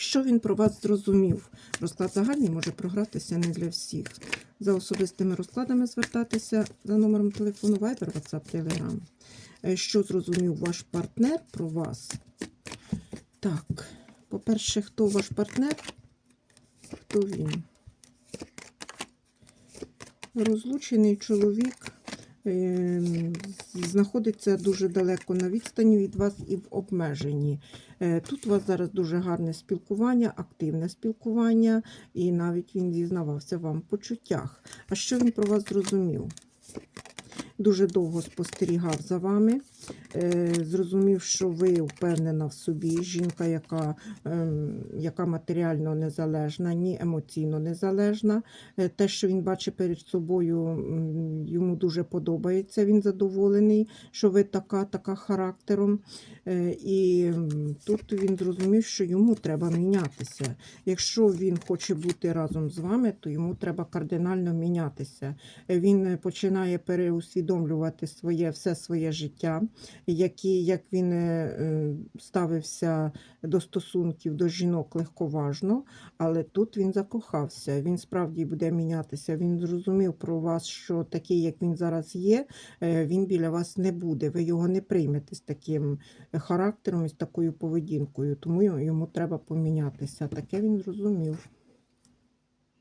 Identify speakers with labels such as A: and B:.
A: Що він про вас зрозумів? Розклад загальний може програтися не для всіх. За особистими розкладами звертатися за номером телефону Viber, WhatsApp, Telegram. Е, Що зрозумів ваш партнер про вас? Так, по-перше, хто ваш партнер? Хто він? Розлучений чоловік знаходиться дуже далеко на відстані від вас і в обмеженні. Е, Тут у вас зараз дуже гарне спілкування, активне спілкування, і навіть він зізнавався вам в почуттях. А що він про вас зрозумів? Дуже довго спостерігав за вами, зрозумів, що ви впевнена в собі, жінка, яка, ем, яка матеріально незалежна, ні емоційно незалежна. Е, Те, що він бачить перед собою, йому дуже подобається. Він задоволений, що ви така, така характером. Е, І тут він зрозумів, що йому треба мінятися. Якщо він хоче бути разом з вами, то йому треба кардинально мінятися. Е, Він е, починає переусвідомлювати своє все своє життя, які, як він е, е, ставився до стосунків до жінок легковажно, але тут він закохався. Він справді буде мінятися. Він зрозумів про вас, що такий, як він зараз є, е, він біля вас не буде. Ви його не приймете з таким характером і з такою поведінкою. Тому йому треба помінятися. Таке він зрозумів.